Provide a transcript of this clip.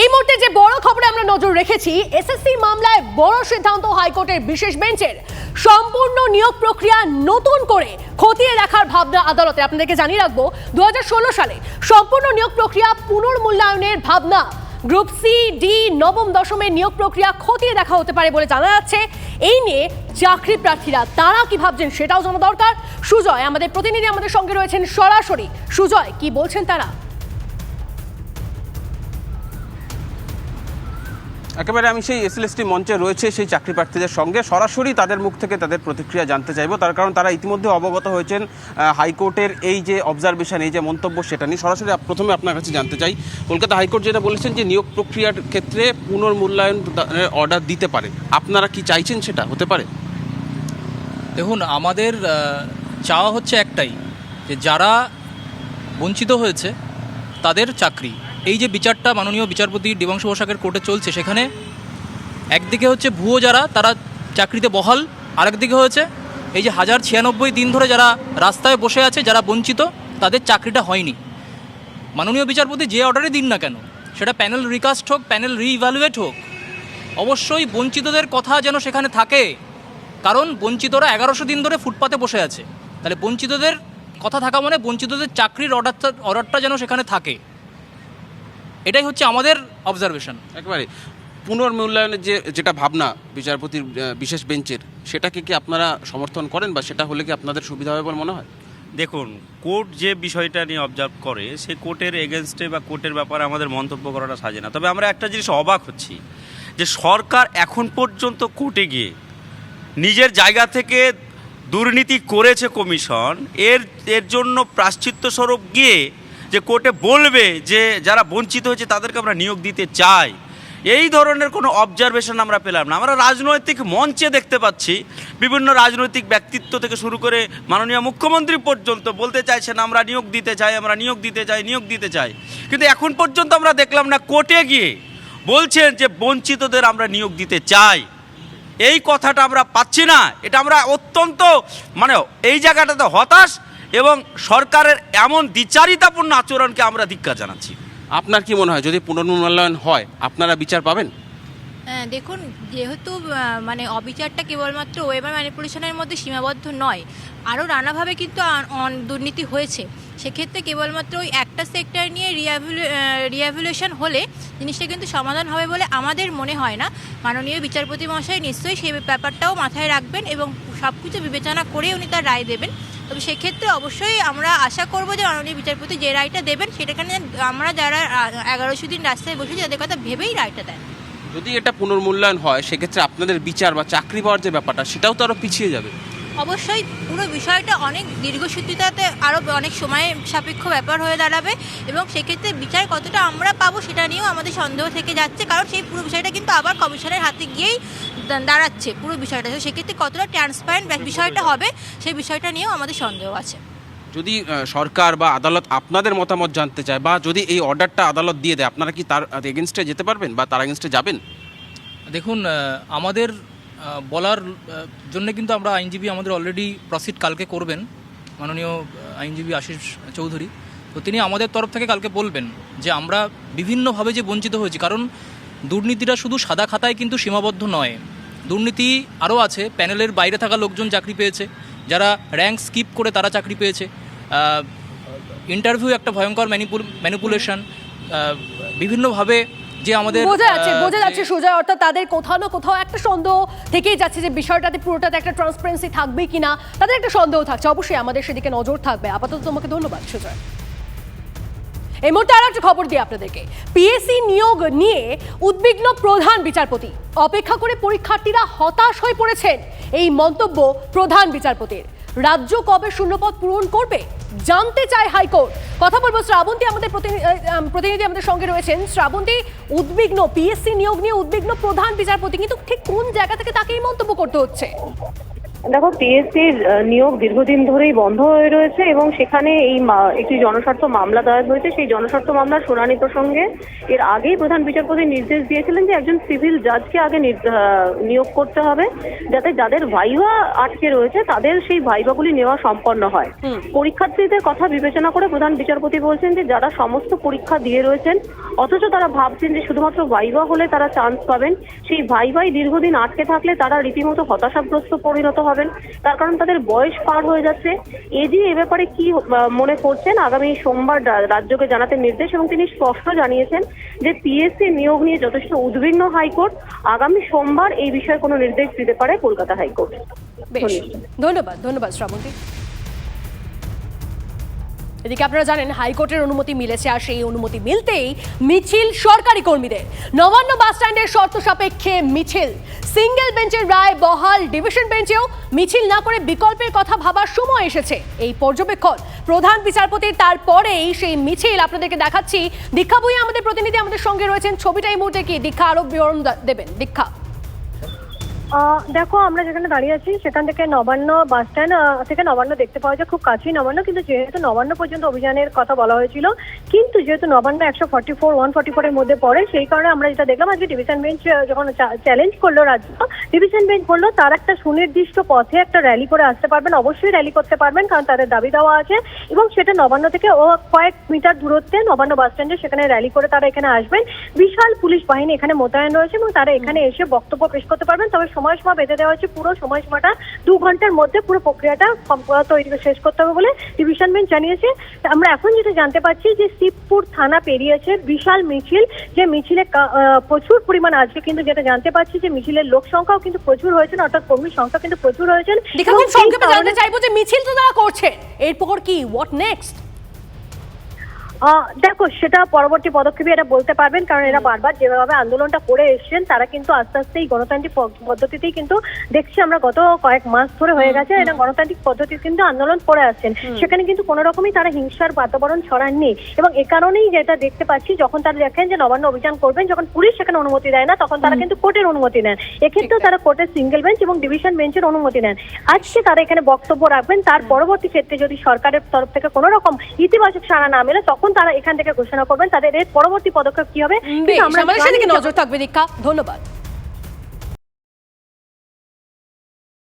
এই মুহূর্তে যে বড় খবরে আমরা নজর রেখেছি এসএসসি মামলায় বড় সিদ্ধান্ত হাইকোর্টের বিশেষ বেঞ্চের। সম্পূর্ণ নিয়োগ প্রক্রিয়া নতুন করে খতিয়ে দেখার ভাবনা আদালতে। আপনাদেরকে জানিয়ে রাখব, দুহাজার ষোলো সালে সম্পূর্ণ নিয়োগ প্রক্রিয়া পুনর্মূল্যায়নের ভাবনা। গ্রুপ সি ডি নবম দশমের নিয়োগ প্রক্রিয়া খতিয়ে দেখা হতে পারে বলে জানা যাচ্ছে। এই নিয়ে চাকরি প্রার্থীরা তারা কি ভাবছেন সেটাও জানা দরকার। সুজয়, আমাদের প্রতিনিধি আমাদের সঙ্গে রয়েছেন সরাসরি। সুজয়, কি বলছেন তারা? একেবারে আমি সেই এসএলএসটি মঞ্চে রয়েছে সেই চাকরি প্রার্থীদের সঙ্গে। সরাসরি তাদের মুখ থেকে তাদের প্রতিক্রিয়া জানতে চাইব। তার কারণ তারা ইতিমধ্যে অবগত হয়েছেন হাইকোর্টের এই যে অবজারভেশন এই যে মন্তব্য সেটা নিয়ে। সরাসরি প্রথমে আপনার কাছে জানতে চাই, কলকাতা হাইকোর্ট যেটা বলেছেন যে নিয়োগ প্রক্রিয়ার ক্ষেত্রে পুনর্মূল্যায়ন অর্ডার দিতে পারে। আপনারা কি চাইছেন সেটা? হতে পারে? দেখুন, আমাদের চাওয়া হচ্ছে একটাই, যে যারা বঞ্চিত হয়েছে তাদের চাকরি। এই যে বিচারটা মাননীয় বিচারপতি দেবাংশু বসাকের কোর্টে চলছে সেখানে, একদিকে হচ্ছে ভুয়ো যারা, তারা চাকরিতে বহাল, আরেকদিকে হয়েছে এই যে হাজার ছিয়ানব্বই দিন ধরে যারা রাস্তায় বসে আছে, যারা বঞ্চিত, তাদের চাকরিটা হয়নি। মাননীয় বিচারপতি যে অর্ডারই দিন না কেন, সেটা প্যানেল রিকাস্ট হোক, প্যানেল রিইভ্যালুয়েট হোক, অবশ্যই বঞ্চিতদের কথা যেন সেখানে থাকে, কারণ বঞ্চিতরা এগারোশো দিন ধরে ফুটপাতে বসে আছে। তাহলে বঞ্চিতদের কথা থাকা মানে বঞ্চিতদের চাকরির অর্ডারটা অর্ডারটা যেন সেখানে থাকে। এটাই হচ্ছে আমাদের অবজারভেশন একেবারে। পুনর্মূল্যায়নের যে যেটা ভাবনা বিচারপতির বিশেষ বেঞ্চের সেটাকে কি আপনারা সমর্থন করেন বা সেটা হলে কি আপনাদের সুবিধা হবে বলে মনে হয়? দেখুন কোর্ট যে বিষয়টা নিয়ে অবজার্ভ করে সে কোর্টের এগেনস্টে বা কোর্টের ব্যাপারে আমাদের মন্তব্য করাটা সাজে না। তবে আমরা একটা জিনিস অবাক হচ্ছি যে সরকার এখন পর্যন্ত কোর্টে গিয়ে নিজের জায়গা থেকে দুর্নীতি করেছে কমিশন এর এর জন্য প্রাশ্চিত্য স্বরূপ গিয়ে যে কোর্টে বলবে যে যারা বঞ্চিত হয়েছে তাদেরকে আমরা নিয়োগ দিতে চাই। এই ধরনের কোনো অবজারভেশন আমরা পেলাম না। আমরা রাজনৈতিক মঞ্চে দেখতে পাচ্ছি, বিভিন্ন রাজনৈতিক ব্যক্তিত্ব থেকে শুরু করে মাননীয় মুখ্যমন্ত্রী পর্যন্ত বলতে চাইছেন, আমরা নিয়োগ দিতে চাই, আমরা নিয়োগ দিতে চাই, নিয়োগ দিতে চাই। কিন্তু এখন পর্যন্ত আমরা দেখলাম না কোর্টে গিয়ে বলছেন যে বঞ্চিতদের আমরা নিয়োগ দিতে চাই। এই কথাটা আমরা পাচ্ছি না। এটা আমরা অত্যন্ত মানে এই জায়গাটাতে হতাশ এবং সরকারের এমন দ্বিচারিতাপূর্ণ আচরণকে আমরা ধিক্কার জানাচ্ছি। আপনার কি মনে হয় যদি পুনর্মূল্যায়ন হয় আপনারা বিচার পাবেন? হ্যাঁ, দেখুন যেহেতু মানে অবিচারটা কেবলমাত্র ওয়েবার ম্যানিপুলেশনের মধ্যে সীমাবদ্ধ নয় আরও নানাভাবে কিন্তু দুর্নীতি হয়েছে। সেক্ষেত্রে কেবলমাত্র ওই একটা সেক্টর নিয়ে রিয়াভুলেশন হলে জিনিসটা কিন্তু সমাধান হবে বলে আমাদের মনে হয় না। মাননীয় বিচারপতি মহাশয় নিশ্চয়ই সেই ব্যাপারটাও মাথায় রাখবেন এবং সব কিছু বিবেচনা করে উনি তার রায় দেবেন। তবে সেক্ষেত্রে অবশ্যই আমরা আশা করব যে মাননীয় বিচারপতি যে রায়টা দেবেন সেটাখানে আমরা যারা এগারোশো দিন রাস্তায় বসেছি, তাদের কথা ভেবেই রায়টা দেন। যদি এটা পুনর্মূল্যায়ন হয়, সেক্ষেত্রে আপনাদের বিচার বা চাকরি পাওয়ার যে ব্যাপারটা, সেটাও তো আরও পিছিয়ে যাবে। অবশ্যই পুরো বিষয়টা অনেক দীর্ঘসূত্রিতাতে আরও অনেক সময় সাপেক্ষ ব্যাপার হয়ে দাঁড়াবে এবং সেক্ষেত্রে বিচার কতটা আমরা পাবো সেটা নিয়েও আমাদের সন্দেহ থেকে যাচ্ছে। কারণ সেই পুরো বিষয়টা কিন্তু আবার কমিশনের হাতে গিয়েই দাঁড়াচ্ছে পুরো বিষয়টা। সেক্ষেত্রে কতটা ট্রান্সপারেন্ট বিষয়টা হবে সেই বিষয়টা নিয়েও আমাদের সন্দেহ আছে। যদি সরকার বা আদালত আপনাদের মতামত জানতে চায় বা যদি এই অর্ডারটা আদালত দিয়ে দেয় আপনারা কি তার এগেনস্টে যেতে পারবেন বা তার এগেনস্টে যাবেন? দেখুন আমাদের বলার জন্য কিন্তু আমরা আইনজীবী আমাদের অলরেডি প্রসিড কালকে করবেন। মাননীয় আইনজীবী আশিস চৌধুরী। তো তিনি আমাদের তরফ থেকে কালকে বলবেন যে আমরা বিভিন্নভাবে যে বঞ্চিত হয়েছি, কারণ দুর্নীতিটা শুধু সাদা খাতায় কিন্তু সীমাবদ্ধ নয়। দুর্নীতি আরও আছে, প্যানেলের বাইরে থাকা লোকজন চাকরি পেয়েছে, যারা র্যাঙ্ক স্কিপ করে তারা চাকরি পেয়েছে। ইন্টারভিউ একটা ভয়ঙ্কর ম্যানিপুল ম্যানিপুলেশন বিভিন্নভাবে যে আমাদের বোঝা যাচ্ছে বোঝা যাচ্ছে সুজয় অর্থাৎ তাদের কোথাও না কোথাও একটা সন্দেহ থেকেই যাচ্ছে যে বিষয়টাতে পুরোটাতে একটা ট্রান্সপারেন্সি থাকবে কিনা। তাদের একটা সন্দেহ থাকছে। অবশ্যই আমাদের সেদিকে নজর থাকবে। আপাতত তোমাকে ধন্যবাদ সুজয় এই মুহূর্তে আর একটা খবর দিই আপনাদেরকে। পিএসসি নিয়োগ নিয়ে উদ্বিগ্ন প্রধান বিচারপতি। অপেক্ষা করে পরীক্ষার্থীরা হতাশ হয়ে পড়েছেন। এই মন্তব্য প্রধান বিচারপতির। রাজ্য কবে শূন্যপদ পূরণ করবে? জানতে চায় হাইকোর্ট। কথা বলব শ্রাবন্তী, আমাদের প্রতিনিধি আমাদের সঙ্গে রয়েছেন। শ্রাবন্তী, উদ্বিগ্ন পিএসসি নিয়োগ নিয়ে উদ্বিগ্ন প্রধান বিচারপতি, কিন্তু ঠিক কোন জায়গা থেকে তাকে এই মন্তব্য করতে হচ্ছে? দেখো পিএসসির নিয়োগ দীর্ঘদিন ধরেই বন্ধ হয়ে রয়েছে এবং সেখানে এই একটি জনস্বার্থ মামলা দায়ের হয়েছে। সেই জনস্বার্থ মামলার শুনানি প্রসঙ্গে এর আগেই প্রধান বিচারপতি নির্দেশ দিয়েছিলেন যে একজন সিভিল জাজকে আগে নিয়োগ করতে হবে যাতে যাদের ভাইভা আটকে রয়েছে তাদের সেই ভাইভাগুলি নেওয়া সম্পন্ন হয়। পরীক্ষার্থীদের কথা বিবেচনা করে প্রধান বিচারপতি বলছেন যে যারা সমস্ত পরীক্ষা দিয়ে রয়েছেন অথচ তারা ভাবছেন যে শুধুমাত্র ভাইভা হলে তারা চান্স পাবেন সেই ভাইভাই দীর্ঘদিন আটকে থাকলে তারা রীতিমতো হতাশাগ্রস্ত পরিণত হবেন। তার কারণ তাদের বয়স পার হয়ে যাচ্ছে। এজি এ ব্যাপারে কি মনে করছেন? আগামী সোমবার রাজ্যকে জানাতে নির্দেশ এবং তিনি স্পষ্ট জানিয়েছেন যে পিএসসি নিয়োগ নিয়ে যথেষ্ট উদ্বিগ্ন হাইকোর্ট আগামী সোমবার এই বিষয়ে কোনো নির্দেশ দিতে পারে কলকাতা হাইকোর্ট। ধন্যবাদ। ধন্যবাদ শ্রাবন্তী। এদিকে আপনারা জানেন, হাইকোর্টের অনুমতি মিলেছে আর সেই অনুমতি মিলতেই মিছিল সরকারি কর্মীদের। নবান্ন বাস স্ট্যান্ডের শর্ত সাপেক্ষে মিছিল। সিঙ্গেল বেঞ্চের রায় বহাল ডিভিশন বেঞ্চেও মিছিল না করে বিকল্পের কথা ভাবার সময় এসেছে। এই পর্যবেক্ষণ প্রধান বিচারপতির তারপরেই সেই মিছিল আপনাদেরকে দেখাচ্ছি। দীক্ষা বই আমাদের প্রতিনিধি আমাদের সঙ্গে রয়েছেন, ছবিটা এই মুহূর্তে কি? দীক্ষা আরও বিবরণ দেবেন। দীক্ষা। দেখো, আমরা যেখানে দাঁড়িয়ে আছি, সেখান থেকে নবান্ন বাস স্ট্যান্ড থেকে নবান্ন দেখতে পাওয়া যায়। খুব কাছেই নবান্ন, কিন্তু যেহেতু নবান্ন পর্যন্ত অভিযানের কথা বলা হয়েছিল, কিন্তু যেহেতু নবান্ন একশো ফর্টি ফোর ওয়ান ফর্টি ফোরের মধ্যে পড়ে, সেই কারণে আমরা যেটা দেখলাম, আজকে ডিভিশন বেঞ্চ যখন চ্যালেঞ্জ করল রাজ্য ডিভিশন বেঞ্চ বলল, তার একটা সুনির্দিষ্ট পথে একটা র্যালি করে আসতে পারবেন, অবশ্যই র্যালি করতে পারবেন, কারণ তাদের দাবি দেওয়া আছে। এবং সেটা নবান্ন থেকে, ও কয়েক মিটার দূরত্বে নবান্ন বাস স্ট্যান্ডে সেখানে র্যালি করে তারা এখানে আসবেন। বিশাল পুলিশ বাহিনী এখানে মোতায়েন রয়েছে এবং তারা এখানে এসে বক্তব্য পেশ করতে পারবেন। তবে সময়সীমা বেঁধে দেওয়া হচ্ছে পুরো সময়সীমাটা দু ঘণ্টার মধ্যে পুরো প্রক্রিয়াটা তৈরি শেষ করতে হবে বলে ডিভিশন বেঞ্চ জানিয়েছে। আমরা এখন যেটা জানতে পারছি যে শিবপুর থানা পেরিয়েছে বিশাল মিছিল। যে মিছিলে প্রচুর পরিমাণ আজকে কিন্তু যেটা জানতে পারছি যে মিছিলের লোক সংখ্যাও কিন্তু প্রচুর হয়েছেন অর্থাৎ কর্মীর সংখ্যা কিন্তু প্রচুর হয়েছেন সংক্ষেপে জানতে চাইব যে মিছিল তো তারা করছে। এরপর কি? হোয়াট নেক্সট দেখো সেটা পরবর্তী পদক্ষেপে এটা বলতে পারবেন কারণ এরা বারবার যেভাবে আন্দোলনটা করে এসেছেন তারা কিন্তু আস্তে আস্তে এই গণতান্ত্রিক পদ্ধতিতেই কিন্তু দেখছি আমরা গত কয়েক মাস ধরে হয়ে গেছে এটা গণতান্ত্রিক পদ্ধতি কিন্তু আন্দোলন করে আসছেন। সেখানে কিন্তু কোনো রকমই তারা হিংসার বাতাবরণ ছড়াননি এবং এ কারণেই যেটা দেখতে পাচ্ছি যখন তারা দেখেন যে নবান্ন অভিযান করবেন যখন পুলিশ সেখানে অনুমতি দেয় না তখন তারা কিন্তু কোর্টের অনুমতি নেন। এক্ষেত্রেও তারা কোর্টের সিঙ্গেল বেঞ্চ এবং ডিভিশন বেঞ্চের অনুমতি নেন। আজকে তারা এখানে বক্তব্য রাখবেন তার পরবর্তী ক্ষেত্রে যদি সরকারের তরফ থেকে কোনো রকম ইতিবাচক সাড়া না মেলে তখন তারা এখান থেকে ঘোষণা করবেন তাদের এর পরবর্তী পদক্ষেপ কি হবে আমরা নজর থাকবে দীক্ষা। ধন্যবাদ।